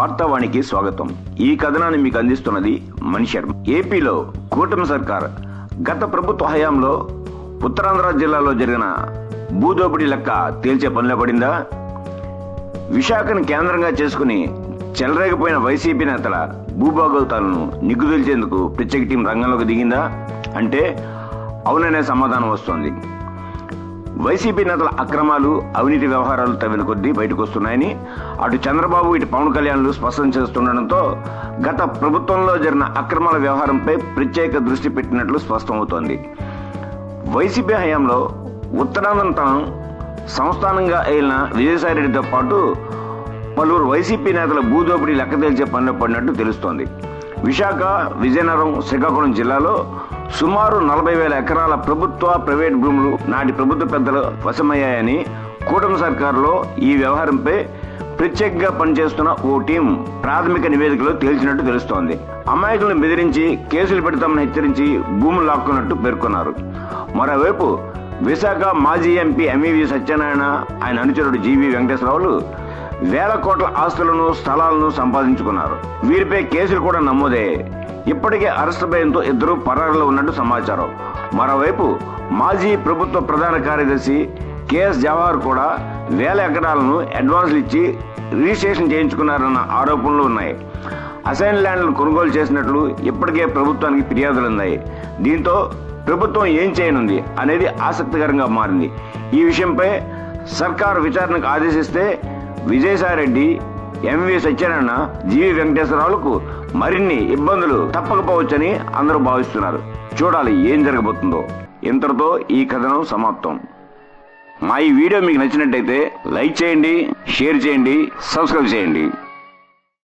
వార్తావాణికి స్వాగతం. ఈ కథనాన్ని మీకు అందిస్తున్నది మణిశర్మ ఏపీలో కూటమి సర్కార్ గత ప్రభుత్వ హయాంలో ఉత్తరాంధ్ర జిల్లాలో జరిగిన భూదోపిడీ లెక్క తేల్చే పనిలో పడిందా? విశాఖను కేంద్రంగా చేసుకుని చెలరేగిపోయిన వైసీపీ నేతల భూభాగవతాలను నిగ్గుదీల్చేందుకు ప్రత్యేక టీం రంగంలోకి దిగిందా? అంటే అవుననే సమాధానం వస్తోంది. వైసీపీ నేతల అక్రమాలు అవినీతి వ్యవహారాలు తవ్విన కొద్దీ బయటకు వస్తున్నాయని అటు చంద్రబాబు ఇటు పవన్ కళ్యాణ్లు స్పష్టం చేస్తుండటంతో గత ప్రభుత్వంలో జరిగిన అక్రమాల వ్యవహారంపై ప్రత్యేక దృష్టి పెట్టినట్లు స్పష్టమవుతోంది. వైసీపీ హయాంలో ఉత్తరాంధ్ర తనం సంస్థానంగా అయిన విజయసాయిరెడ్డితో పాటు పలువురు వైసీపీ నేతల భూదోపిడీ లెక్క తేల్చే పనిలో పడినట్టు తెలుస్తోంది. విశాఖ విజయనగరం శ్రీకాకుళం జిల్లాలో సుమారు నలభై వేల ఎకరాల ప్రభుత్వ ప్రైవేట్ భూములు నాటి ప్రభుత్వ పెద్దలు వశమయ్యాయని కూటమి సర్కారులో ఈ వ్యవహారంపై ప్రత్యేకంగా పనిచేస్తున్న ఓ టీం ప్రాథమిక నివేదికలో తేల్చినట్టు తెలుస్తోంది. అమాయకులను బెదిరించి కేసులు పెడతామని హెచ్చరించి భూములు లాక్కున్నట్టు పేర్కొన్నారు. మరోవైపు విశాఖ మాజీ ఎంపీ ఎంఈవి సత్యనారాయణ ఆయన అనుచరుడు జీవి వెంకటేశ్వరరావులు వేల కోట్ల ఆస్తులను స్థలాలను సంపాదించుకున్నారు. వీరిపై కేసులు కూడా నమోదయ్యాయి. ఇప్పటికే అరెస్టు భయంతో ఇద్దరు పరారులో ఉన్నట్టు సమాచారం. మరోవైపు మాజీ ప్రభుత్వ ప్రధాన కార్యదర్శి కెఎస్ జవహర్ కూడా వేల ఎకరాలను అడ్వాన్స్లు ఇచ్చి రిజిస్ట్రేషన్ చేయించుకున్నారన్న ఆరోపణలు ఉన్నాయి. అసైన్ ల్యాండ్లను కొనుగోలు చేసినట్లు ఇప్పటికే ప్రభుత్వానికి ఫిర్యాదులు ఉన్నాయి దీంతో ప్రభుత్వం ఏం చేయనుంది అనేది ఆసక్తికరంగా మారింది. ఈ విషయంపై సర్కారు విచారణకు ఆదేశిస్తే విజయసాయిరెడ్డి ఎంవి సత్యనారాయణ జీవి వెంకటేశ్వరరావులకు మరిన్ని ఇబ్బందులు తప్పకపోవచ్చని అందరూ భావిస్తున్నారు. చూడాలి ఏం జరగబోతుందో. ఇంతటితో ఈ కథనం సమాప్తం. మా ఈ వీడియో మీకు నచ్చినట్టయితే లైక్ చేయండి షేర్ చేయండి సబ్స్క్రైబ్ చేయండి.